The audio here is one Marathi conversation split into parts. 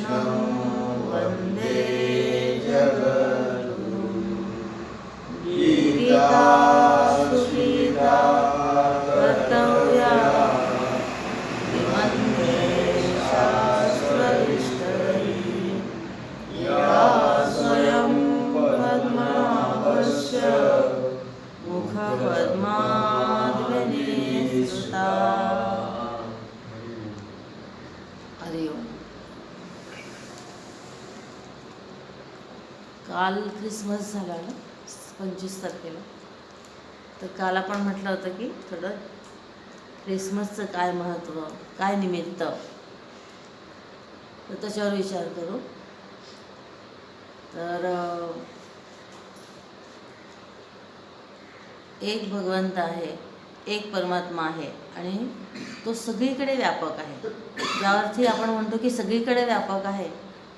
Krishna Vande काल आपण म्हटलं होतं की थोडं क्रिसमसचं काय महत्त्व काय निमित्त? तर त्याच्यावर विचार करू. तर एक भगवंत आहे एक परमात्मा आहे आणि तो सगळीकडे व्यापक आहे. ज्या अर्थी आपण म्हणतो की सगळीकडे व्यापक आहे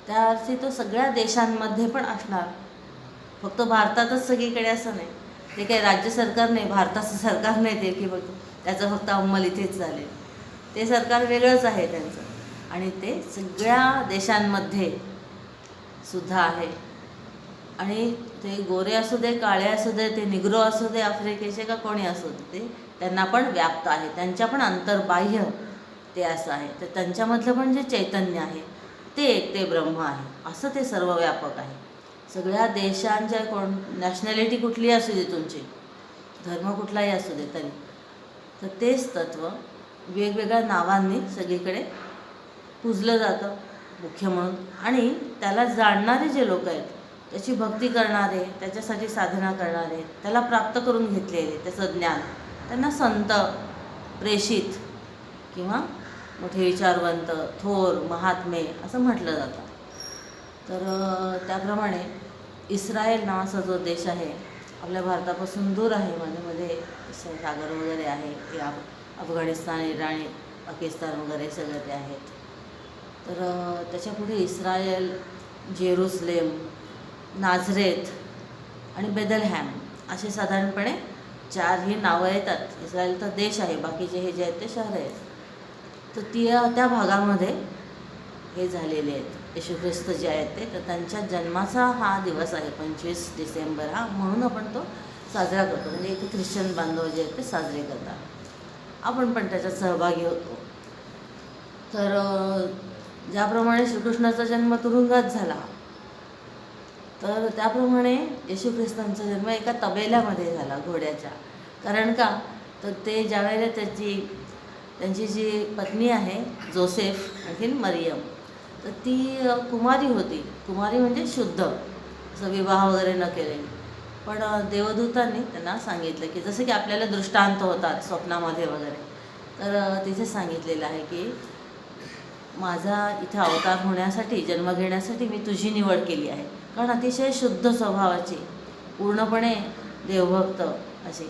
त्या अर्थी तो सगळ्या देशांमध्ये पण असणार. फक्त भारतातच सगळीकडे असं नाही. ते काही राज्य सरकार नाही भारताचं सरकार नाही ते की बघ त्याचं फक्त अंमल इथेच चालेल ते सरकार वेगळंच आहे त्यांचं. आणि ते सगळ्या देशांमध्ये सुद्धा आहे. आणि ते गोरे असू दे काळे असू दे ते निग्रो असू दे आफ्रिकेचे का कोणी असू दे ते त्यांना पण व्याप्त आहे. त्यांच्या पण अंतर्बाह्य ते असं आहे. तर त्यांच्यामधलं पण जे चैतन्य आहे ते एक ते ब्रह्म आहे. असं ते सर्व व्यापक आहे. सगळ्या देशांच्या कोण नॅशनॅलिटी कुठली असू दे तुमची धर्म कुठलाही असू दे तरी. तर तेच तत्त्व वेगवेगळ्या नावांनी सगळीकडे पूजलं जातं मुख्य म्हणून. आणि त्याला जाणणारे जे लोक आहेत त्याची भक्ती करणारे त्याच्यासाठी साधना करणारे त्याला प्राप्त करून घेतलेले त्याचं ज्ञान त्यांना संत प्रेषित किंवा मोठे विचारवंत थोर महात्मे असं म्हटलं जातं. तर त्याप्रमाणे इस्रायल नावाचा जो देश आहे आपल्या भारतापासून दूर आहे मध्ये मध्ये सागर वगैरे आहे हे अफगाणिस्तान इराण पाकिस्तान वगैरे सगळे ते आहेत. तर त्याच्यापुढे इस्रायल जेरुसलेम नाझरेथ आणि बेदलहॅम असे साधारणपणे चार ही नावं येतात. इस्रायल तर देश आहे बाकीचे हे जे आहेत ते शहरं आहेत. तर ती त्या भागामध्ये हे झालेले आहेत. येशू ख्रिस्त जे आहेत ते तर त्यांच्या जन्माचा हा दिवस आहे पंचवीस डिसेंबर हा म्हणून आपण तो साजरा करतो. म्हणजे इथे ख्रिश्चन बांधव जे आहेत ते साजरे करतात. आपण पण त्याच्यात सहभागी होतो. तर ज्याप्रमाणे श्रीकृष्णाचा जन्म तुरुंगात झाला तर त्याप्रमाणे येशू ख्रिस्तांचा जन्म एका तबेल्यामध्ये झाला घोड्याच्या. कारण का? तर ते ज्यावेळेला त्याची त्यांची जी पत्नी आहे जोसेफ आणखीन मरियम तर ती कुमारी होती. कुमारी म्हणजे शुद्ध. असं विवाह वगैरे न केलेली पण देवदूतांनी त्यांना सांगितलं की जसं की आपल्याला दृष्टांत होतात स्वप्नामध्ये वगैरे तर तिथे सांगितलेलं आहे की माझा इथे अवतार होण्यासाठी जन्म घेण्यासाठी मी तुझी निवड केली आहे. कारण अतिशय शुद्ध स्वभावाची पूर्णपणे देवभक्त अशी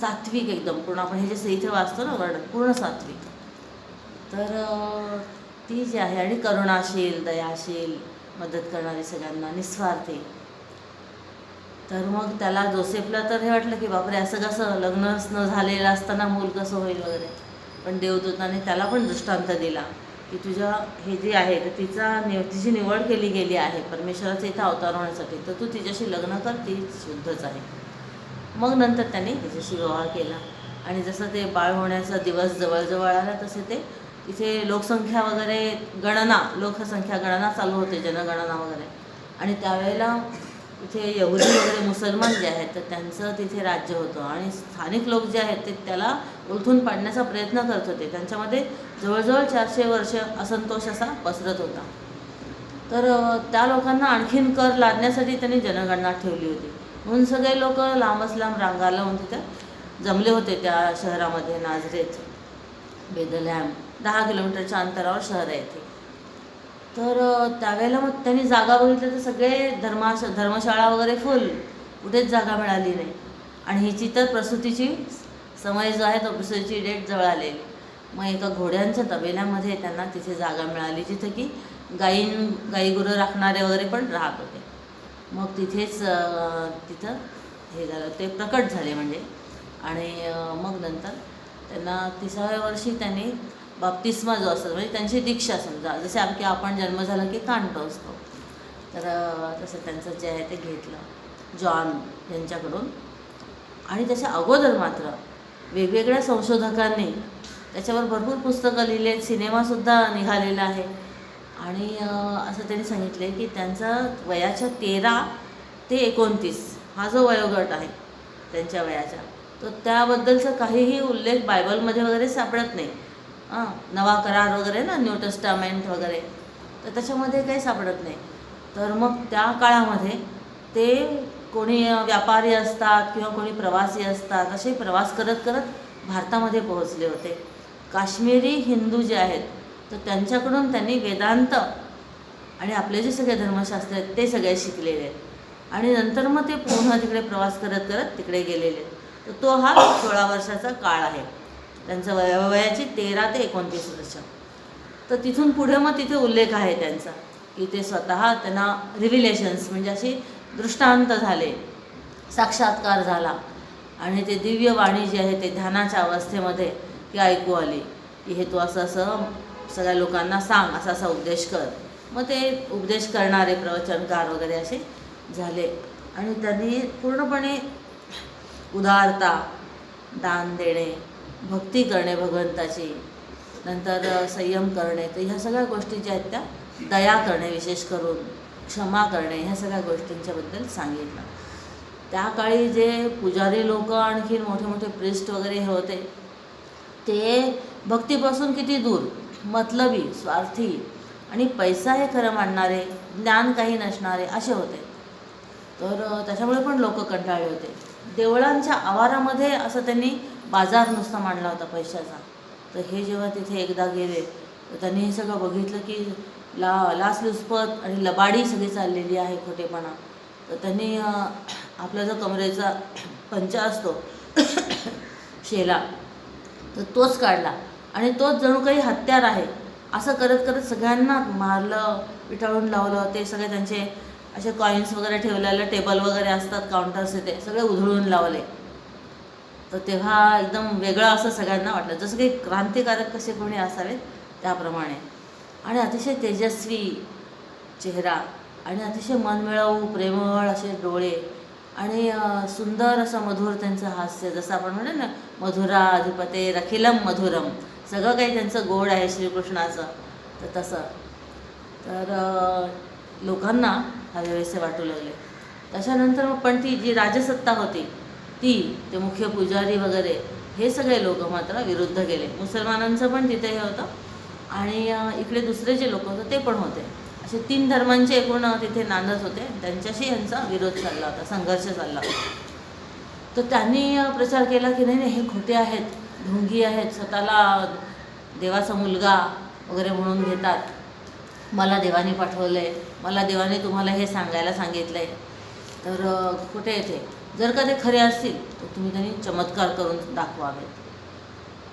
सात्विक एकदम. पूर्ण आपण हे जे इथे वाचतो ना वर्ण पूर्ण सात्विक. तर ती जी आहे आणि करुणाशील दयाशील मदत करणारी सगळ्यांना निस्वार्थी. तर मग त्याला जोसेफला तर हे वाटलं की बापरे असं कसं लग्नच न झालेलं असताना मूल कसं होईल वगैरे. पण देवदूताने त्याला पण दृष्टांत दिला की तुझ्या हे जे आहे तर तिचा नि तिची निवड केली गेली आहे परमेश्वराचा इथं अवतार होण्यासाठी. तर तू तिच्याशी लग्न कर ती शुद्धच आहे. मग नंतर त्याने तिच्याशी विवाह केला. आणि जसं ते बाळ होण्याचा दिवस जवळजवळ आला तसे ते तिथे लोकसंख्या वगैरे गणना लोकसंख्या गणना चालू होते जनगणना वगैरे. आणि त्यावेळेला तिथे यहुदी वगैरे मुसलमान जे आहेत तर त्यांचं तिथे राज्य होतं. आणि स्थानिक लोक जे आहेत ते त्याला उलथून पाडण्याचा प्रयत्न करत होते. त्यांच्यामध्ये जवळजवळ चारशे वर्ष असंतोष असा पसरत होता. तर त्या लोकांना आणखीन कर लादण्यासाठी त्यांनी जनगणना ठेवली होती. म्हणून सगळे लोक लांबच लांब रांगा लावून तिथे जमले होते त्या शहरामध्ये नाझरेत बेदलॅम दहा किलोमीटरच्या अंतरावर शहर आहे ते. तर त्यावेळेला मग त्यांनी जागा बघितल्या तर सगळे धर्माश धर्मशाळा वगैरे फुल कुठेच जागा मिळाली नाही. आणि हिची तर प्रसूतीची समय जो आहे तो प्रसूतीची डेट जवळ आलेली. मग एका घोड्यांच्या तबेल्यामध्ये त्यांना तिथे जागा मिळाली जिथे की गाईं गाई गुरं राखणारे वगैरे पण राहत होते. मग तिथेच तिथं हे झालं ते प्रकट झाले म्हणजे. आणि मग नंतर त्यांना तिसाव्या वर्षी त्यांनी बाप्तिस्मा जो असतो म्हणजे त्यांची दीक्षा समजा. जसे आमकी आपण जन्म झाला की कांटो असतो. तर तसं त्यांचं जे आहे ते घेतलं. जॉन यांच्याकडून. आणि त्याच्या अगोदर मात्र वेगवेगळ्या संशोधकांनी त्याच्यावर भरपूर पुस्तकं लिहिली आहेत. सिनेमासुद्धा निघालेला आहे. आणि असं त्यांनी सांगितले की त्यांचा वयाच्या तेरा ते एकोणतीस हा जो वयोगट आहे त्यांच्या वयाचा तो त्याबद्दलचा काहीही उल्लेख बायबलमध्ये वगैरे सापडत नाही. हां नवा करार वगैरे ना न्यू टेस्टामेंट वगैरे. तर त्याच्यामध्ये काही सापडत नाही. तर मग त्या काळामध्ये ते कोणी व्यापारी असतात किंवा कोणी प्रवासी असतात असे प्रवास करत करत भारतामध्ये पोहोचले होते. काश्मीरी हिंदू जे आहेत तर त्यांच्याकडून त्यांनी वेदांत आणि आपले जे सगळे धर्मशास्त्र आहेत ते सगळे शिकलेले आहेत. आणि नंतर मग ते पुन्हा तिकडे प्रवास करत करत तिकडे गेलेले आहेत. तर तो हा सोळा वर्षाचा काळ आहे. त्यांचं वय वयाची तेरा ते एकोणतीस वर्ष. तर तिथून पुढे मग तिथे उल्लेख आहे त्यांचा की ते स्वतः त्यांना रिव्हिलेशन्स म्हणजे अशी दृष्टांत झाले साक्षात्कार झाला. आणि ते दिव्य वाणी जी आहे ते ध्यानाच्या अवस्थेमध्ये ती ऐकू आली की हे तू असं असं सगळ्या लोकांना सांग असा असा उपदेश कर. मग ते उपदेश करणारे प्रवचनकार वगैरे असे झाले. आणि त्यांनी पूर्णपणे उदारता दान देणे भक्ती करणे भगवंताची नंतर संयम करणे तर ह्या सगळ्या गोष्टी ज्या आहेत त्या दया करणे विशेष करून क्षमा करणे ह्या सगळ्या गोष्टींच्याबद्दल सांगितलं. त्या काळी जे पुजारी लोक आणखी मोठे मोठे प्रिस्ट वगैरे हे होते ते भक्तीपासून किती दूर? मतलबी स्वार्थी आणि पैसा हे खरं मानणारे ज्ञान काही नसणारे असे होते. तर त्याच्यामुळे पण लोक कंटाळले होते. देवळांच्या आवारामध्ये असं त्यांनी बाजार नुसता मांडला होता पैशाचा. तर हे जेव्हा तिथे एकदा गेले तर त्यांनी हे सगळं बघितलं की ला लाचलुचपत आणि लबाडी सगळी चाललेली आहे खोटेपणा. तर त्यांनी आपला जो कमरेचा पंचा असतो शेला तर तोच काढला. आणि तोच जणू काही हत्यार आहे असं करत करत सगळ्यांना मारलं विटाळून लावलं ते सगळे त्यांचे असे कॉईन्स वगैरे ठेवलेले टेबल वगैरे असतात काउंटर्स ते सगळे उधळून लावले. तर तेव्हा एकदम वेगळं असं सगळ्यांना वाटलं. जसं काही क्रांतिकारक कसे कोणी असावेत त्याप्रमाणे. आणि अतिशय तेजस्वी चेहरा आणि अतिशय मनमिळावू प्रेमळ असे डोळे आणि सुंदर असं मधुर त्यांचं हास्य. जसं आपण म्हणतो ना मधुरा अधिपते रखिलम मधुरम. सगळं काही त्यांचं गोड आहे श्रीकृष्णाचं. तर तसं. तर लोकांना हवेसे वाटू लागले. त्याच्यानंतर मग पण ती जी राजसत्ता होती ती ते मुख्य पुजारी वगैरे हे सगळे लोक मात्र विरुद्ध गेले. मुसलमानांचं पण तिथे हे होतं आणि इकडे दुसरे जे लोक होते ते पण होते. असे तीन धर्मांचे एकूण तिथे नांदत होते. त्यांच्याशी यांचा विरोध चालला होता संघर्ष चालला होता. तर त्यांनी प्रचार केला की नाही नाही हे खोटे आहेत ढोंगी आहेत स्वतःला देवाचा मुलगा वगैरे म्हणून घेतात. मला देवाने पाठवलं आहे मला देवाने तुम्हाला हे सांगायला सांगितलं आहे तर कुठे येते जर का ते खरे असतील तर तुम्ही त्यांनी चमत्कार करून दाखवावेत.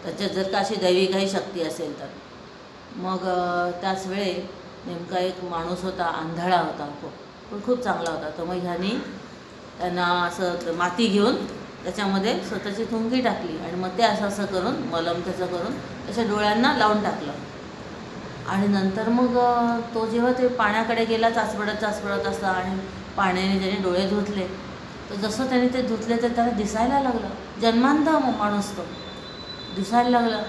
त्याच्यात जर का अशी दैवी काही शक्ती असेल तर. मग त्याच वेळे नेमका एक माणूस होता आंधळा होता खूप पण खूप चांगला होता. तर मग ह्यानी त्यांना असं माती घेऊन त्याच्यामध्ये स्वतःची थुंकी टाकली आणि मग ते असं असं करून मलम त्याचं करून त्याच्या डोळ्यांना लावून टाकलं. आणि नंतर मग तो जेव्हा ते पाण्याकडे गेला चाचपडत चाचपडत असता आणि पाण्याने त्याने डोळे धुतले तर जसं त्याने ते धुतले तर त्याला दिसायला लागलं. जन्मांध माणूस तो. दिसायला लागला.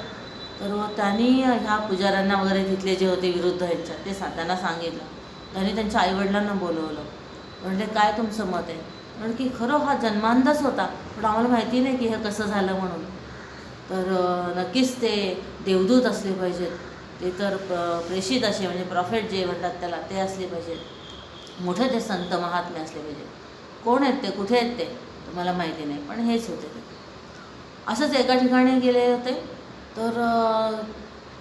तर त्यांनी ह्या पुजाऱ्यांना वगैरे तिथले जे होते विरुद्ध ह्यांच्या ते सा त्यांना सांगितलं. त्यांनी त्यांच्या आईवडिलांना बोलवलं. म्हणजे काय तुमचं मत आहे? कारण की खरं हा जन्मांधच होता पण आम्हाला माहिती नाही की हे कसं झालं म्हणून. तर नक्कीच ते देवदूत असले पाहिजेत. इतर प- प्रेषित असे म्हणजे प्रॉफेट जे म्हणतात त्याला ते असले पाहिजेत मोठे ते संत महात्मे असले पाहिजे. कोण आहेत ते? कुठे आहेत ते? तुम्हाला माहिती नाही पण हेच होते ते. असंच एका ठिकाणी गेले होते तर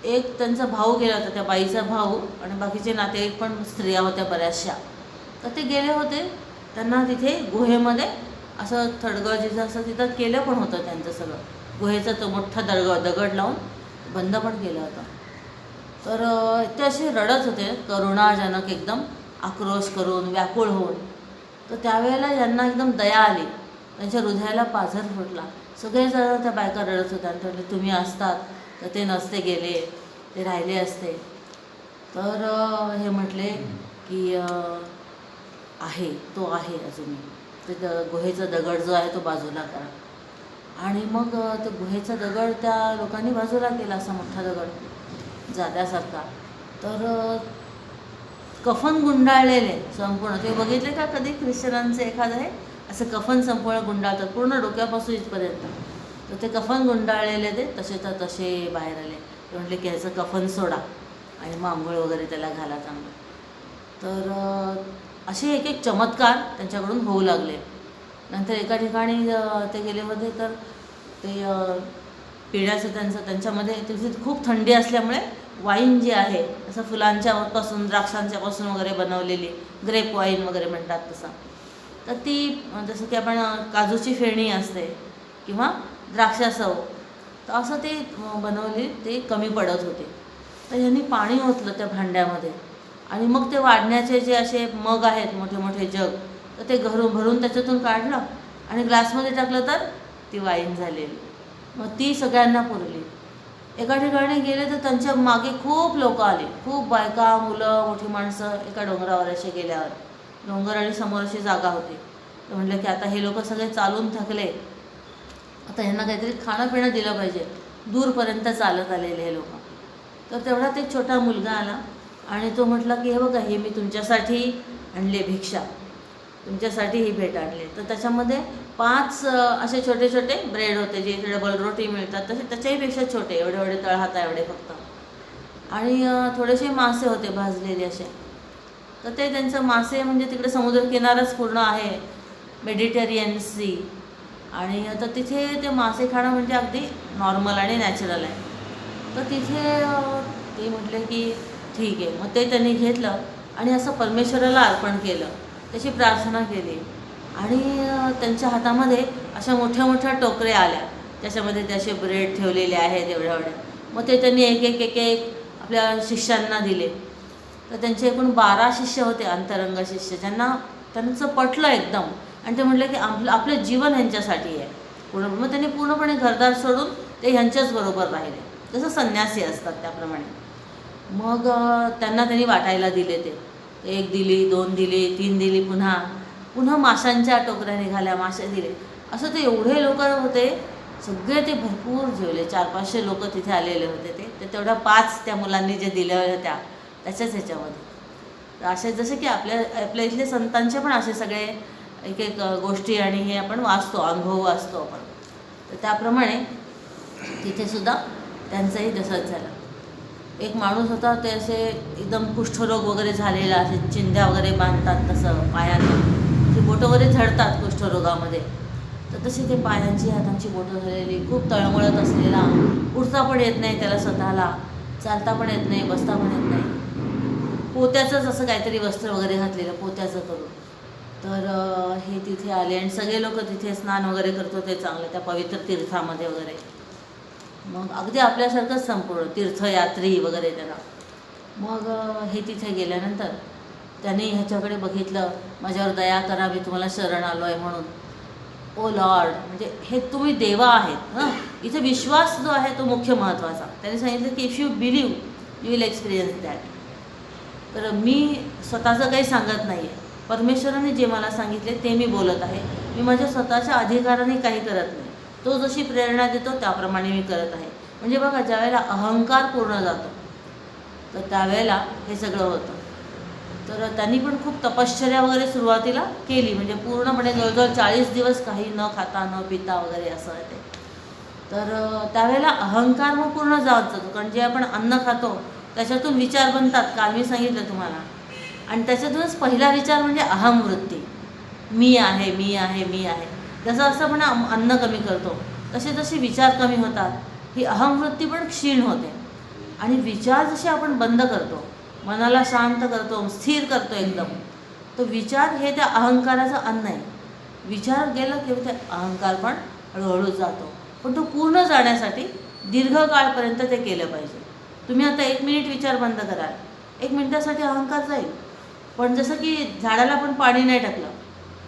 एक त्यांचा भाऊ गेला होता त्या बाईचा भाऊ आणि बाकीचे नातेवाईक पण स्त्रिया होत्या बऱ्याचशा. तर ते गेले होते त्यांना तिथे गुहेमध्ये असं थडगं असं तिथं केलं पण होतं त्यांचं सगळं. गुहेचा तो मोठा दडग दगड लावून बंद पण केलं होतं. तर ते असे रडत होते करुणाजनक एकदम आक्रोश करून व्याकुळ होऊन. तर त्यावेळेला यांना एकदम दया आली. त्यांच्या हृदयाला पाझर फुटला. सगळेजण त्या बायका रडत होत्या आणि तुम्ही असतात तर ते नसते गेले ते राहिले असते. तर हे म्हटले की आहे तो आहे अजूनही. ते द गुहेचा दगड जो आहे तो बाजूला करा. आणि मग ते गुहेचा दगड त्या लोकांनी बाजूला केला असा मोठा दगड. जाद्यासारखा तर कफन गुंडाळलेले संपूर्ण. ते बघितले का कधी? ख्रिश्चनांचं एखादं आहे असं कफन संपूर्ण गुंडाळतात. पूर्ण डोक्यापासून इथपर्यंत. तर ते कफन गुंडाळलेले ते तसे तर तसे बाहेर आले. ते म्हटले की ह्याचं कफन सोडा. आणि मग आंघोळ वगैरे त्याला घाला चांगलं. तर असे एक एक चमत्कार त्यांच्याकडून होऊ लागले. नंतर एका ठिकाणी ते गेले होते तर ते पिण्याचं त्यांचं त्यांच्यामध्ये तिथे खूप थंडी असल्यामुळे वाईन जी आहे असं फुलांच्यापासून द्राक्षांच्यापासून वगैरे बनवलेली ग्रेप वाईन वगैरे म्हणतात तसं. तर ती जसं की आपण काजूची फेणी असते किंवा द्राक्षासव तर असं ते बनवली ते कमी पडत होते. तर ह्यांनी पाणी ओतलं त्या भांड्यामध्ये आणि मग ते वाढण्याचे जे असे मग आहेत मोठे मोठे जग तर ते घरून भरून त्याच्यातून काढलं आणि ग्लासमध्ये टाकलं तर ती वाईन झालेली. मग ती सगळ्यांना पुरली एका ठिकाणी गेले तर त्यांच्या मागे खूप लोक आले. खूप बायका मुलं मोठी माणसं एका डोंगरावर असे गेल्यावर. डोंगर आणि समोर अशी जागा होती. तर म्हटलं की आता हे लोक सगळे चालून थकले. आता ह्यांना काहीतरी खाणं पिणं दिलं पाहिजे. दूरपर्यंत चालत आलेले हे लोक. तर तेवढ्यात एक छोटा मुलगा आला आणि तो म्हटला की हे बघा हे मी तुमच्यासाठी आणले भिक्षा. तुमच्यासाठी ही भेट आणली. तर त्याच्यामध्ये पाच असे छोटे छोटे ब्रेड होते जे इथे डबल रोटी मिळतात. तसे त्याच्याहीपेक्षा छोटे एवढे एवढे तळहाता एवढे फक्त. आणि थोडेसे मासे होते भाजलेले असे. तर ते त्यांचं मासे म्हणजे तिकडे समुद्रकिनाराच पूर्ण आहे मेडिटेरियन सी आणि तर तिथे ते मासे खाणं म्हणजे अगदी नॉर्मल आणि नॅचरल आहे. तर तिथे ते म्हटले की ठीक आहे. मग ते त्यांनी घेतलं आणि असं परमेश्वराला अर्पण केलं. त्याची प्रार्थना केली. आणि त्यांच्या हातामध्ये अशा मोठ्या मोठ्या टोकऱ्या आल्या. त्याच्यामध्ये ते असे ब्रेड ठेवलेले आहेत एवढ्या एवढ्या. मग ते त्यांनी एक एक एक एक आपल्या शिष्यांना दिले. तर त्यांचे एकूण बारा शिष्य होते अंतरंग शिष्य ज्यांना त्यांचं पटलं एकदम. आणि ते म्हटलं की आपलं आपलं जीवन ह्यांच्यासाठी आहे. पूर्ण मग त्यांनी पूर्णपणे घरदार सोडून ते ह्यांच्याच बरोबर राहिले. जसं संन्यासी असतात त्याप्रमाणे. मग त्यांना त्यांनी वाटायला दिले ते. एक दिली दोन दिली तीन दिली पुन्हा पुन्हा माशांच्या टोकऱ्या निघाल्या मासे दिले. असं ते एवढे लोक होते सगळे ते भरपूर जेवले. चार पाचशे लोक तिथे आलेले होते ते. तर तेवढ्या पाच त्या मुलांनी जे दिल्या होत्या त्याच्याच ह्याच्यामध्ये. तर असे जसे की आपल्या आपल्या इथले संतांचे पण असे सगळे एक एक गोष्टी आणि हे आपण वाचतो अनुभव वाचतो आपण. तर त्याप्रमाणे तिथेसुद्धा त्यांचाही त्यांचंही तसंच झालं. एक माणूस होता ते असे एकदम कुष्ठरोग वगैरे झालेला असे चिंध्या वगैरे बांधतात तसं पायांना बोटं वगैरे झडतात कुष्ठरोगामध्ये. तर तशी ते पायांची हातांची बोटं झालेली खूप तळमळत असलेला. उठता पण येत नाही त्याला स्वतःला. चालता पण येत नाही बसता पण येत नाही. पोत्याचंच असं काहीतरी वस्त्र वगैरे घातलेलं पोत्याचं करून. तर हे तिथे आले आणि सगळे लोक तिथे स्नान वगैरे करत होते चांगलं त्या पवित्र तीर्थामध्ये वगैरे. मग अगदी आपल्यासारखंच संपूर्ण तीर्थयात्री वगैरे त्याला. मग हे तिथे गेल्यानंतर त्याने ह्याच्याकडे बघितलं माझ्यावर दया करा मी तुम्हाला शरण आलो आहे म्हणून. ओ लॉर्ड म्हणजे हे तुम्ही देवा आहेत हां? इथे विश्वास जो आहे तो मुख्य महत्त्वाचा. त्याने सांगितलं की if you believe you will experience that तर मी स्वतःचं काही सांगत नाही आहे परमेश्वराने जे मला सांगितले ते मी बोलत आहे. मी माझ्या स्वतःच्या अधिकाराने काही करत नाही. तो जशी प्रेरणा देतो त्याप्रमाणे मी करत आहे. म्हणजे बघा ज्यावेळेला अहंकार पूर्ण जातो तर त्यावेळेला हे सगळं होतं. तर त्यांनी पण खूप तपश्चर्या वगैरे सुरुवातीला केली. म्हणजे पूर्णपणे जवळजवळ चाळीस दिवस काही न खाता न पिता वगैरे असं ते. तर त्यावेळेला अहंकार मग पूर्ण जात जातो कारण जे आपण अन्न खातो त्याच्यातून विचार बनतात. काल मी सांगितलं तुम्हाला. आणि त्याच्यातूनच पहिला विचार म्हणजे अहमवृत्ती मी आहे मी आहे मी आहे. जसं असं आपण अन्न कमी करतो तसे तसे विचार कमी होतात. ही अहमवृत्ती पण क्षीण होते. आणि विचार जसे आपण बंद करतो मनाला शांत करतो स्थिर करतो एकदम. तो विचार हे त्या अहंकाराचं अन्न आहे. विचार गेलं की ते अहंकार पण हळूहळू जातो. पण तो पूर्ण जाण्यासाठी दीर्घकाळपर्यंत ते केलं पाहिजे. तुम्ही आता एक मिनिट विचार बंद कराल एक मिनिटासाठी अहंकार जाईल. पण जसं की झाडाला पण पाणी नाही टाकलं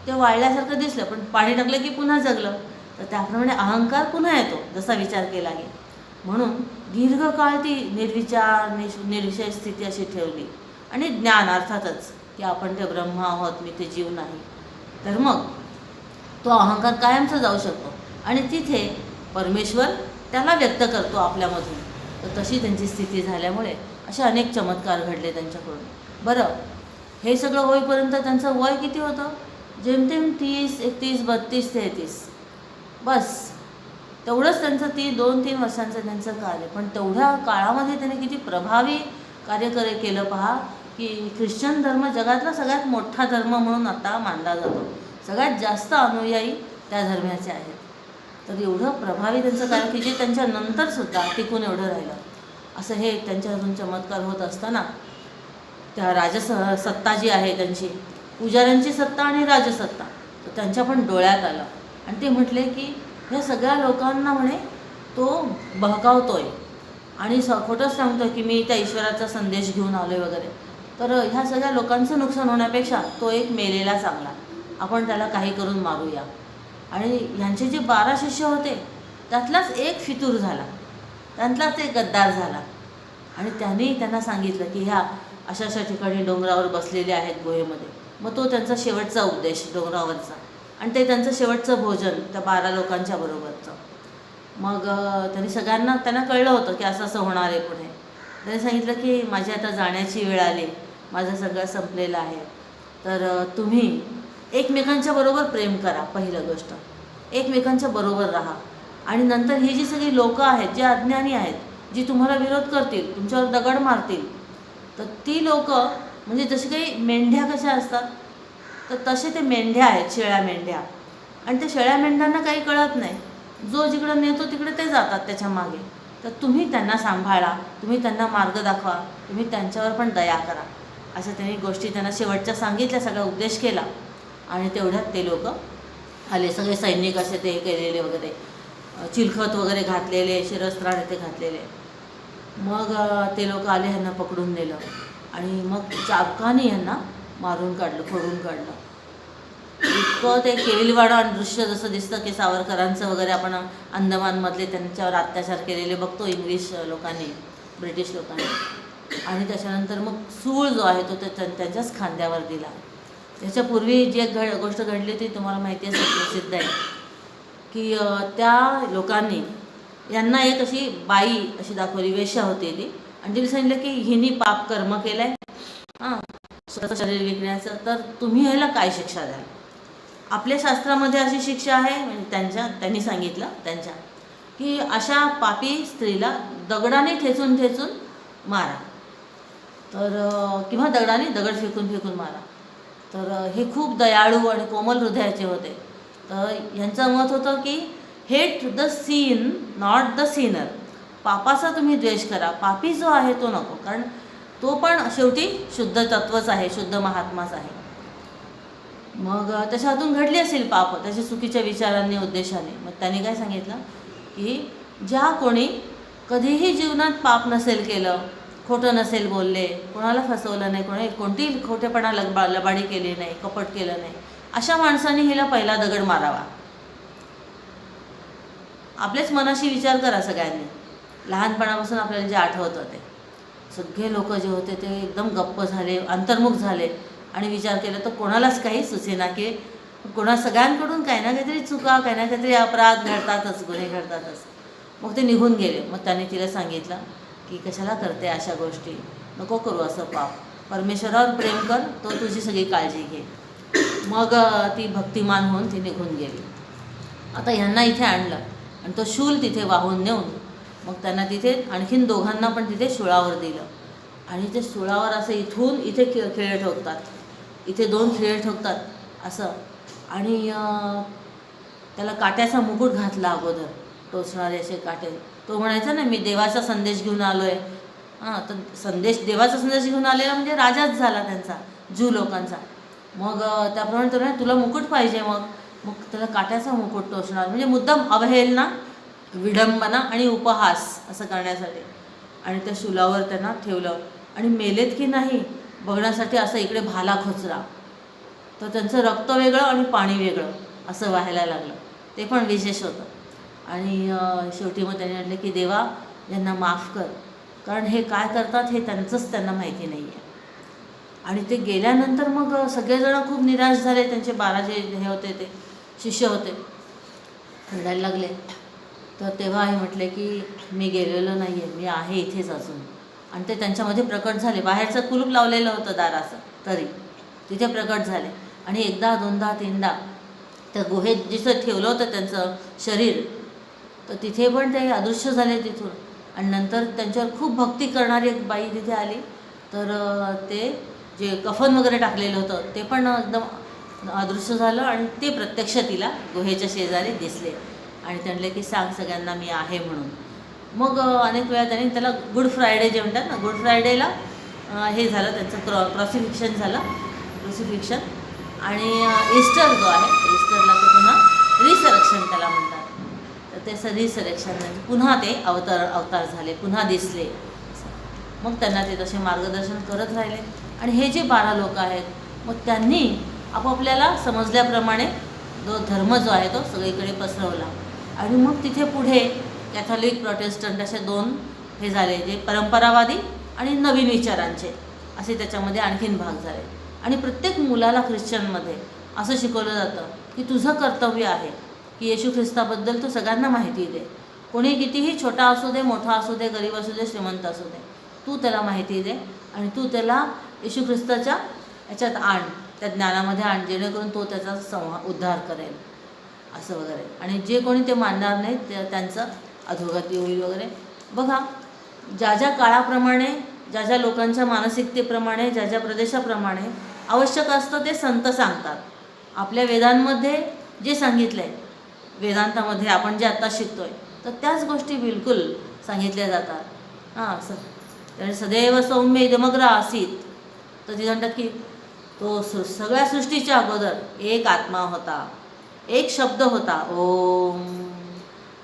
ते वाळल्यासारखं दिसलं पण पाणी टाकलं की पुन्हा जगलं तर त्याप्रमाणे अहंकार पुन्हा येतो जसा विचार केला की म्हणून दीर्घकाळ ती निर्विचार निश निर्विषय स्थिती अशी ठेवली. आणि ज्ञान अर्थातच की आपण ते ब्रह्म आहोत मी ते जीव नाही. तर मग तो अहंकार कायमचा जाऊ शकतो. आणि तिथे परमेश्वर त्याला व्यक्त करतो आपल्यामधून. तर तशी त्यांची स्थिती झाल्यामुळे असे अनेक चमत्कार घडले त्यांच्याकडून. बरं हे सगळं होईपर्यंत त्यांचं वय किती होतं? जेमतेम तीस एकतीस बत्तीस तेहतीस. बस. तेवढंच त्यांचं ती दोन तीन वर्षांचं त्यांचं कार्य पण तेवढ्या काळामध्ये त्याने किती प्रभावी कार्य करे केलं पहा की ख्रिश्चन धर्म जगातला सगळ्यात मोठा धर्म म्हणून आता मानला जातो. सगळ्यात जास्त अनुयायी त्या धर्माचे आहेत. तर एवढं प्रभावी त्यांचं कार्य की जे त्यांच्या नंतरसुद्धा टिकून एवढं राहिलं. असं हे त्यांच्या अजून चमत्कार होत असताना त्या राजस सत्ता जी आहे त्यांची पुजाऱ्यांची सत्ता आणि राजसत्ता तर त्यांच्या पण डोळ्यात आलं. आणि ते म्हटले की ह्या सगळ्या लोकांना म्हणे तो बहकावतोय. आणि स खोटंच सांगतो की मी त्या ईश्वराचा संदेश घेऊन आलो आहे वगैरे. तर ह्या सगळ्या लोकांचं नुकसान होण्यापेक्षा तो एक मेलेला चांगला. आपण त्याला काही करून मारूया आणि ह्यांचे जे बारा शिष्य होते त्यातलाच एक फितूर झाला. त्यातलाच एक गद्दार झाला. आणि त्यांनी त्यांना सांगितलं की ह्या अशा अशा ठिकाणी डोंगरावर बसलेले आहेत गुहेमध्ये. मग तो त्यांचा शेवटचा उपदेश डोंगरावरचा. आणि ते त्यांचं शेवटचं भोजन त्या बारा लोकांच्या बरोबरचं. मग त्यांनी सगळ्यांना त्यांना कळलं होतं की असं असं होणार आहे पुढे. त्यांनी सांगितलं की माझी आता जाण्याची वेळ आली. माझं सगळं संपलेलं आहे. तर तुम्ही एकमेकांच्या बरोबर प्रेम करा पहिलं गोष्ट. एकमेकांच्या बरोबर राहा. आणि नंतर ही जी सगळी लोकं आहेत जे अज्ञानी आहेत जी तुम्हाला विरोध करतील तुमच्यावर दगड मारतील तर ती लोकं म्हणजे जशी काही मेंढ्या कशा असतात तर तसे ते मेंढ्या आहेत शेळ्या मेंढ्या. आणि त्या शेळ्या मेंढ्यांना काही कळत नाही. जो जिकडं नेतो तिकडे ते जातात त्याच्यामागे. तर तुम्ही त्यांना सांभाळा तुम्ही त्यांना मार्ग दाखवा तुम्ही त्यांच्यावर पण दया करा. अशा त्यांनी गोष्टी त्यांना शेवटच्या सांगितल्या सगळा उपदेश केला. आणि तेवढ्यात ते लोक आले. सगळे सैनिक असे ते केलेले वगैरे. चिलखत वगैरे घातलेले शिरस्त्राणे ते घातलेले. मग ते लोक आले ह्यांना पकडून नेलं. आणि मग चाबकाने यांना मारून काढलं फोडून काढलं. इतकं ते केविलवाडं आणि दृश्य जसं दिसतं की सावरकरांचं वगैरे आपण अंदमानमधले त्यांच्यावर अत्याचार केलेले बघतो इंग्लिश लोकांनी ब्रिटिश लोकांनी. आणि त्याच्यानंतर मग सूळ जो आहे तो त्यांच्याच खांद्यावर दिला. त्याच्यापूर्वी जी एक घड गोष्ट घडली ती तुम्हाला माहिती असेल प्रसिद्ध आहे. की त्या लोकांनी यांना एक अशी बाई अशी दाखवली वेश्या होती ती. आणि तिने सांगितलं की हिनी पाप कर्म केलंय. हां स्वतः शरीर विकण्याचं. तर तुम्ही ह्याला काय शिक्षा द्याल? आपल्या शास्त्रामध्ये अशी शिक्षा आहे म्हणजे त्यांच्या त्यांनी सांगितलं त्यांच्या की अशा पापी स्त्रीला दगडाने ठेचून ठेचून मारा. तर किंवा दगडाने दगड फेकून फेकून मारा. तर हे खूप दयाळू आणि कोमल हृदयाचे होते. तर यांचं मत होतं की hate the sin not the sinner पापाचा तुम्ही द्वेष करा. पापी जो आहे तो नको. कारण तो पण शेवटी शुद्ध तत्वच आहे शुद्ध महात्माच आहे. मग त्याच्या हातून घडली असेल पाप त्याच्या चुकीच्या विचारांनी उद्देशाने. मग त्यांनी काय सांगितलं? की ज्या कोणी कधीही जीवनात पाप नसेल केलं खोटं नसेल बोलले कोणाला फसवलं नाही कोणी कोणतीही खोटेपणा लगबा लबाडी केली नाही कपट केलं नाही अशा माणसाने हिला पहिला दगड मारावा. आपल्याच मनाशी विचार करा सगळ्यांनी. लहानपणापासून आपल्याला जे आठवतं ते. सगळे लोक जे होते ते एकदम गप्प झाले अंतर्मुख झाले. आणि विचार केला तर कोणालाच काही सुचेना की कोणा सगळ्यांकडून काही ना काहीतरी चुका काही ना काहीतरी अपराध घडतातच गुन्हे घडतातच. मग ते निघून गेले. मग त्याने तिला सांगितलं की कशाला करते अशा गोष्टी? नको करू असं पाप. परमेश्वरावर प्रेम कर तो तुझी सगळी काळजी घे. मग ती भक्तिमान होऊन ती निघून गेली. आता ह्यांना इथे आणलं आणि तो शूल तिथे वाहून नेऊन मग त्यांना तिथे आणखीन दोघांना पण तिथे शुळावर दिलं. आणि ते शुळावर असं इथून इथे खेळ खेळ ठोकतात. इथे दोन खेळ ठोकतात असं. आणि त्याला काट्याचा मुकुट घातला अगोदर टोचणारे असे काटे. तो म्हणायचा ना मी देवाचा संदेश घेऊन आलो आहे हां तर संदेश देवाचा संदेश घेऊन आलेला म्हणजे राजाच झाला त्यांचा जू लोकांचा. मग त्याप्रमाणे तो तुला मुकुट पाहिजे मग. मग त्याला काट्याचा मुकुट टोचणार म्हणजे मुद्दाम अवहेलना विडंबना आणि उपहास असं करण्यासाठी. आणि त्या शुलावर त्यांना ठेवलं. आणि मेलेत की नाही बघण्यासाठी असं इकडे भाला खोचला. तर त्यांचं रक्त वेगळं आणि पाणी वेगळं असं व्हायला लागलं. ते पण विशेष होतं. आणि शेवटी मग त्यांनी म्हटलं की देवा यांना माफ कर. कारण हे काय करतात हे त्यांचंच त्यांना माहिती नाही आहे आणि ते गेल्यानंतर मग सगळेजण खूप निराश झाले. त्यांचे बारा जे हे होते ते शिष्य होते. रडायला लागले. तर तेव्हा हे म्हटले की मी गेलेलो नाही आहे मी आहे इथेच अजून. आणि ते त्यांच्यामध्ये प्रकट झाले. बाहेरचं कुलूप लावलेलं होतं दाराचं तरी. तिथे प्रकट झाले. आणि एकदा दोनदा तीनदा त्या गुहेत जिथं ठेवलं होतं त्यांचं शरीर तर तिथे पण ते अदृश्य झाले तिथून. आणि नंतर त्यांच्यावर खूप भक्ती करणारी एक बाई तिथे आली. तर ते जे कफन वगैरे टाकलेलं होतं ते पण एकदम अदृश्य झालं आणि ते प्रत्यक्ष तिला गुहेच्या शेजारी दिसले. आणि ते की सांग सगळ्यांना मी आहे म्हणून. मग अनेक वेळा त्यांनी त्याला गुड फ्रायडे जे म्हणतात ना गुड फ्रायडेला हे झालं त्यांचं क्रॉ क्रॉसिफिक्शन झालं क्रॉसिफिक्शन. आणि इस्टर जो आहे इस्टरला ते पुन्हा रिसरक्षण त्याला म्हणतात. तर ते रिसरक्षण म्हणजे पुन्हा ते अवतार अवतार झाले पुन्हा दिसले. मग त्यांना ते तसे मार्गदर्शन करत राहिले. आणि हे जे बारा लोक आहेत मग त्यांनी आपापल्याला समजल्याप्रमाणे जो धर्म जो आहे तो सगळीकडे पसरवला. आणि मग तिथे पुढे कॅथॉलिक प्रोटेस्टंट असे दोन हे झाले जे परंपरावादी आणि नवीन विचारांचे. असे त्याच्यामध्ये आणखीन भाग झाले. आणि प्रत्येक मुलाला ख्रिश्चनमध्ये असं शिकवलं जातं की तुझं कर्तव्य आहे की येशू ख्रिस्ताबद्दल तू सगळ्यांना माहिती दे. कोणी कितीही छोटा असू दे मोठा असू दे गरीब असू दे श्रीमंत असू दे तू त्याला माहिती दे आणि तू त्याला येशू ख्रिस्ताच्या याच्यात आण त्या ज्ञानामध्ये आण जेणेकरून तो त्याचा संहा उद्धार करेल. असं वगैरे. आणि जे कोणी ते मानणार नाही ते त्यांचं अधोगती होईल वगैरे. बघा ज्या ज्या काळाप्रमाणे ज्या ज्या लोकांच्या मानसिकतेप्रमाणे ज्या ज्या प्रदेशाप्रमाणे आवश्यक असतं ते संत सांगतात. आपल्या वेदांमध्ये जे सांगितलं आहे वेदांतामध्ये आपण जे आत्ता शिकतोय तर त्याच गोष्टी बिलकुल सांगितल्या जातात. हां स त्याने सदैव सौम्य इदमग्र आसीत. तर ती म्हणतात की तो सृ सगळ्या सृष्टीच्या अगोदर एक आत्मा होता एक शब्द होता ओम.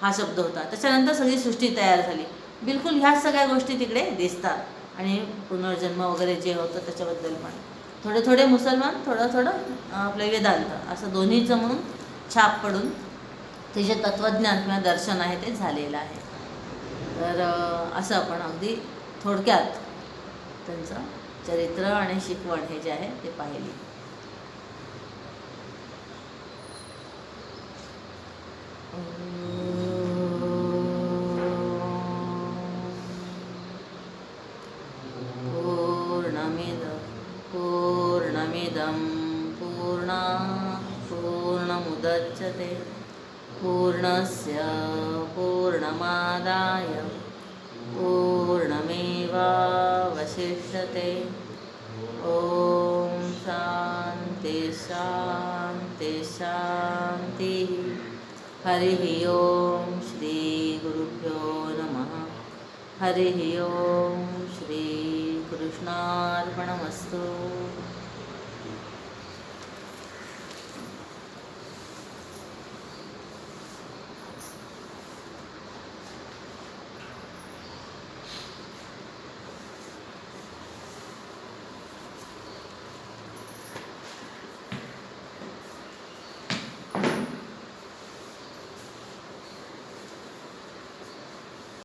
हा शब्द होता. त्याच्यानंतर सगळी सृष्टी तयार झाली. बिलकुल ह्या सगळ्या गोष्टी तिकडे दिसतात. आणि पुनर्जन्म वगैरे जे होतं त्याच्याबद्दल पण. थोडे थोडे मुसलमान थोडं थोडं आपलं वेदांत. असं दोन्हीचं म्हणून छाप पडून ते जे तत्त्वज्ञान किंवा दर्शन आहे ते झालेलं आहे. तर असं आपण अगदी थोडक्यात त्यांचं चरित्र आणि शिकवण हे जे आहे ते पाहिली. पूर्णमिद पूर्णमादाय पूर्णमेवावशिष्यते ॐ शान्ति शान्ति शान्तिः। हरिः ॐ श्रीगुरुभ्यो नमः। हरिः ॐ श्रीकृष्णार्पणमस्तु